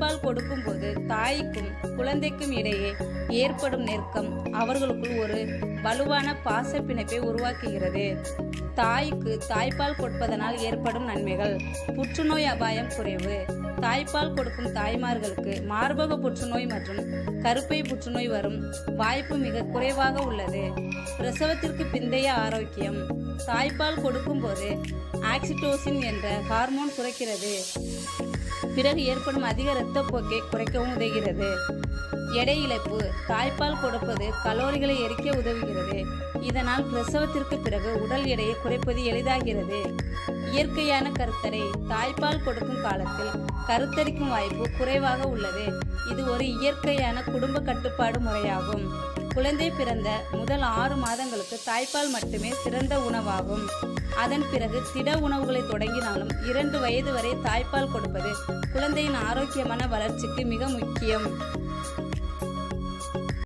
தாய்ப்பால் கொடுக்கும்போது தாய்க்கும் குழந்தைக்கும் இடையே ஏற்படும் நெருக்கம் அவர்களுக்குள் ஒரு வலுவான பாச பிணைப்பை உருவாக்குகிறது. தாய்க்கு தாய்ப்பால் கொடுப்பதனால் ஏற்படும் நன்மைகள் புற்றுநோய் அபாயம் குறைவு. தாய்ப்பால் கொடுக்கும் தாய்மார்களுக்கு மார்பக புற்றுநோய் மற்றும் கருப்பை புற்றுநோய் வரும் வாய்ப்பு மிக குறைவாக உள்ளது. பிரசவத்திற்கு பிந்தைய ஆரோக்கியம் தாய்ப்பால் கொடுக்கும்போது ஆக்சிடோசின் என்ற ஹார்மோன் சுரக்கிறது பிறகு ஏற்படும் அதிக இரத்தப்போக்கை குறைக்கவும் உதவுகிறது. எடை இழப்பு தாய்ப்பால் கொடுப்பது கலோரிகளை எரிக்க உதவுகிறது. இதனால் பிரசவத்திற்கு பிறகு உடல் எடையை குறைப்பது எளிதாகிறது. இயற்கையான கருத்தடை தாய்ப்பால் கொடுக்கும் காலத்தில் கருத்தரிக்கும் வாய்ப்பு குறைவாக உள்ளது. இது ஒரு இயற்கையான குடும்ப கட்டுப்பாடு முறையாகும். குழந்தை பிறந்த முதல் ஆறு மாதங்களுக்கு தாய்ப்பால் மட்டுமே சிறந்த உணவாகும். அதன் பிறகு திட உணவுகளை தொடங்கினாலும் இரண்டு வயது வரை தாய்ப்பால் கொடுப்பது குழந்தையின் ஆரோக்கியமான வளர்ச்சிக்கு மிக முக்கியம்.